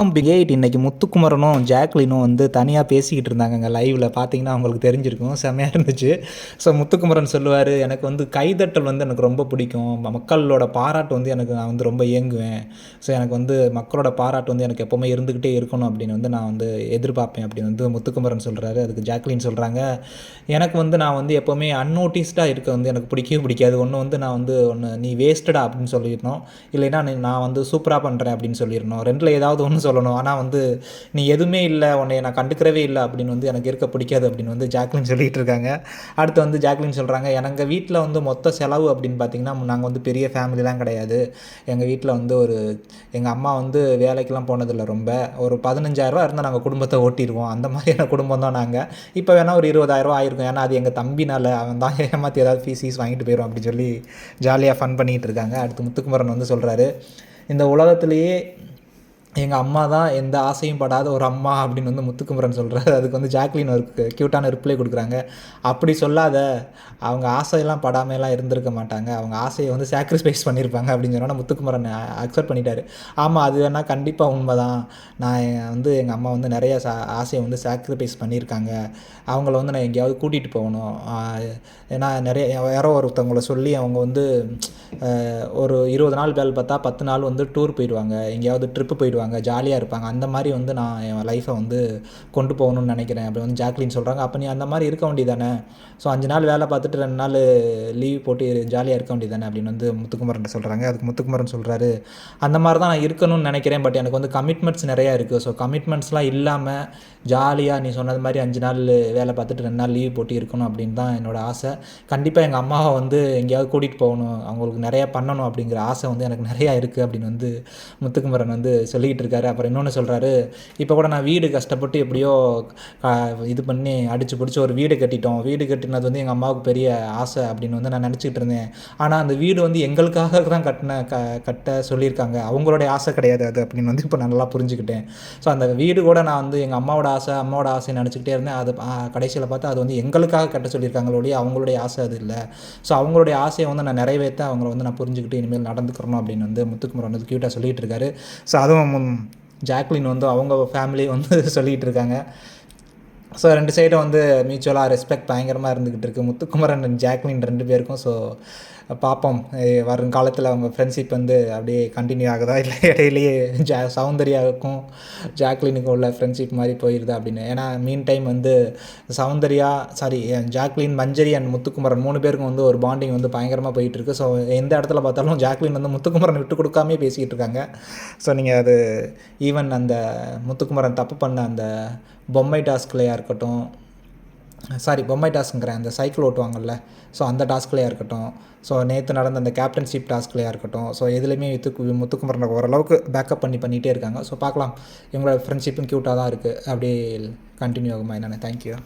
Big eight இன்னைக்கு முத்துக்குமரனும் ஜாக்லினும் வந்து தனியாக பேசிக்கிட்டு இருந்தாங்க லைவில் பார்த்தீங்கன்னா அவங்களுக்கு தெரிஞ்சிருக்கும். செம்மையாக இருந்துச்சு. ஸோ முத்துக்குமரன் சொல்லுவார் எனக்கு வந்து கைதட்டல் வந்து எனக்கு ரொம்ப பிடிக்கும். மக்களோட பாராட்டு வந்து எனக்கு நான் வந்து ரொம்ப இயங்குவேன் ஸோ எனக்கு வந்து மக்களோட பாராட்டு வந்து எனக்கு எப்போவுமே இருந்துக்கிட்டே இருக்கணும் அப்படின்னு வந்து நான் வந்து எதிர்பார்ப்பேன் அப்படின்னு வந்து முத்துக்குமரன் சொல்கிறாரு அதுக்கு ஜாக்லின் சொல்கிறாங்க எனக்கு வந்து நான் வந்து எப்போவுமே அன்னோட்டிஸ்டாக இருக்க வந்து எனக்கு பிடிக்கவே பிடிக்காது. ஒன்று வந்து நான் வந்து ஒன்று நீ வேஸ்டடா அப்படின்னு சொல்லிடணும். இல்லைன்னா நான் வந்து சூப்பராக பண்ணுறேன் அப்படின்னு சொல்லிடணும். ரெண்டில் ஏதாவது ஒன்று சொல்லணும். ஆனால் வந்து நீ எதுவுமே இல்லை உன்னை நான் கண்டுக்கிறவே இல்லை அப்படின்னு வந்து எனக்கு இருக்க பிடிக்காது அப்படின்னு வந்து ஜாக்லின் சொல்லிகிட்டு இருக்காங்க. அடுத்து வந்து ஜாக்லின் சொல்கிறாங்க எங்கள் வீட்டில் வந்து மொத்த செலவு அப்படின்னு பார்த்தீங்கன்னா நாங்கள் வந்து பெரிய ஃபேமிலிலாம் கிடையாது. எங்கள் வீட்டில் வந்து ஒரு எங்கள் அம்மா வந்து வேலைக்கெலாம் போனதில்லை ரொம்ப. ஒரு பதினஞ்சாயிரரூவா இருந்தால் நாங்கள் குடும்பத்தை ஓட்டிடுவோம் அந்த மாதிரியான குடும்பம் தான் நாங்கள் இப்போ வேணால் ஒரு இருபதாயிரரூவா ஆயிருக்கும். ஏன்னா அது எங்கள் தம்பினால் அவன் தான் ஏமாற்றி ஏதாவது ஃபீஸ் ஃபீஸ் வாங்கிட்டு போயிடும் அப்படின்னு சொல்லி ஜாலியாக ஃபன் பண்ணிகிட்டு இருக்காங்க. அடுத்து முத்துக்குமரன் வந்து சொல்கிறாரு இந்த உலகத்திலேயே எங்கள் அம்மா தான் எந்த ஆசையும் படாத ஒரு அம்மா அப்படின்னு வந்து முத்துக்குமரன் சொல்கிறாரு அதுக்கு வந்து ஜாக்லின் ஒரு க்யூட்டான ரிப்ளை கொடுக்குறாங்க. அப்படி சொல்லாத அவங்க ஆசையெல்லாம் படாமையெல்லாம் இருந்திருக்க மாட்டாங்க. அவங்க ஆசையை வந்து சாக்ரிஃபைஸ் பண்ணியிருப்பாங்க அப்படின்னு சொன்னால் முத்துக்குமரன் அக்செப்ட் பண்ணிட்டாரு. ஆமாம் அது வேணால் கண்டிப்பாக உண்மை தான் நான் வந்து எங்கள் அம்மா வந்து நிறைய சா ஆசையை வந்து சாக்ரிஃபைஸ் பண்ணியிருக்காங்க. அவங்கள வந்து நான் எங்கேயாவது கூட்டிகிட்டு போகணும். ஏன்னா நிறைய யாரோ ஒருத்தவங்கள சொல்லி அவங்க வந்து ஒரு இருபது நாள் வேலை பார்த்தா பத்து நாள் வந்து டூர் போயிடுவாங்க. எங்கேயாவது ட்ரிப்பு போயிடுவாங்க. இருப்பாங்க ஜாலியாக இருப்பாங்க. அந்த மாதிரி வந்து நான் என் லைஃப்பை வந்து கொண்டு போகணும்னு நினைக்கிறேன். அப்படி வந்து ஜாக்லின் சொல்கிறாங்க அப்போ நீ அந்த மாதிரி இருக்க வேண்டியதானே ஸோ அஞ்சு நாள் வேலை பார்த்துட்டு ரெண்டு நாள் லீவ் போட்டு ஜாலியாக இருக்க வேண்டியதானே அப்படின்னு வந்து முத்துக்குமரன் சொல்கிறாங்க அதுக்கு முத்துக்குமரன் சொல்கிறாரு அந்த மாதிரி தான் நான் இருக்கணும்னு நினைக்கிறேன். பட் எனக்கு வந்து கமிட்மெண்ட்ஸ் நிறையா இருக்குது ஸோ கமிட்மெண்ட்ஸ்லாம் இல்லாமல் ஜாலியாக நீ சொன்னது மாதிரி அஞ்சு நாள் வேலை பார்த்துட்டு ரெண்டு நாள் லீவ் போட்டு இருக்கணும் அப்படின்னு தான் என்னோடய ஆசை. கண்டிப்பாக எங்கள் அம்மாவை வந்து எங்கேயாவது கூட்டிகிட்டு போகணும். அவங்களுக்கு நிறையா பண்ணணும் அப்படிங்கிற ஆசை வந்து எனக்கு நிறையா இருக்குது அப்படின்னு வந்து முத்துக்குமரன் வந்து சொல்லி இருக்காரு அப்புறம் இன்னொன்று சொல்கிறாரு இப்போ கூட நான் வீடு கஷ்டப்பட்டு எப்படியோ இது பண்ணி அடித்து பிடிச்சி ஒரு வீடு கட்டிட்டோம். வீடு கட்டினது வந்து எங்கள் அம்மாவுக்கு பெரிய ஆசை அப்படின்னு வந்து நான் நினச்சிக்கிட்டு இருந்தேன். ஆனால் அந்த வீடு வந்து எங்களுக்காக தான் கட்டின க கட்ட சொல்லியிருக்காங்க. அவங்களுடைய ஆசை கிடையாது அது அப்படின்னு வந்து இப்போ நல்லா புரிஞ்சுக்கிட்டேன். ஸோ அந்த வீடு கூட நான் வந்து எங்கள் அம்மாவோட ஆசை அம்மாவோட ஆசை நினச்சிக்கிட்டே இருந்தேன். அது கடைசியில் பார்த்தா அது வந்து எங்களுக்காக கட்ட சொல்லியிருக்காங்களோடைய அவங்களுடைய ஆசை அது இல்லை. ஸோ அவங்களுடைய ஆசையை வந்து நான் நிறைவேற்ற அவங்கள வந்து நான் புரிஞ்சுக்கிட்டு இனிமேல் நடந்துக்கிறணும் அப்படின்னு வந்து முத்துக்குமர் வந்து க்யூட்டாக சொல்லிகிட்டு இருக்காரு. ஸோ அதுவும் ஜாக்லின் வந்து அவங்க ஃபேமிலி வந்து சொல்லிகிட்டு இருக்காங்க. ஸோ ரெண்டு சைடும் வந்து மியூச்சுவலாக ரெஸ்பெக்ட் பயங்கரமாக இருந்துக்கிட்டு இருக்குது முத்துக்குமரன் அண்ட் ஜாக்லின் ரெண்டு பேருக்கும். ஸோ பார்ப்போம் வருங்காலத்தில் அவங்க ஃப்ரெண்ட்ஷிப் வந்து அப்படியே கண்டினியூ ஆகுதா? இல்லை இடையிலேயே ஜா சௌந்தர்யாவுக்கும் ஜாக்லினுக்கும் உள்ள ஃப்ரெண்ட்ஷிப் மாதிரி போயிடுது அப்படின்னு. ஏன்னா மீன் டைம் வந்து Soundarya sorry Jacqueline Manjari and Muthukumaran மூணு பேருக்கும் வந்து ஒரு பாண்டிங் வந்து பயங்கரமாக போயிட்டுருக்கு ஸோ எந்த இடத்துல பார்த்தாலும் ஜாக்லின் வந்து முத்துக்குமரன் விட்டு கொடுக்காமே பேசிக்கிட்டு இருக்காங்க. ஸோ நீங்கள் அது ஈவன் அந்த முத்துக்குமரன் தப்பு பண்ண அந்த பொம்மை டாஸ்க்லையாக இருக்கட்டும். சாரி பொம்மை டாஸ்க்குங்கிறேன் அந்த சைக்கிள் ஓட்டுவாங்கல்ல ஸோ அந்த டாஸ்க்லையாக இருக்கட்டும். ஸோ நேற்று நடந்த அந்த கேப்டன்ஷிப் டாஸ்க்லையாக இருக்கட்டும். ஸோ எதுலேயுமே வித்து முத்துக்குமரன் ஓரளவுக்கு பேக்கப் பண்ணி பண்ணிகிட்டே இருக்காங்க. ஸோ பார்க்கலாம். இவங்களோட ஃப்ரெண்ட்ஷிப்பும் க்யூட்டாக தான் இருக்குது அப்படியே கண்டினியூ ஆகுமா என்னென்ன. தேங்க்யூ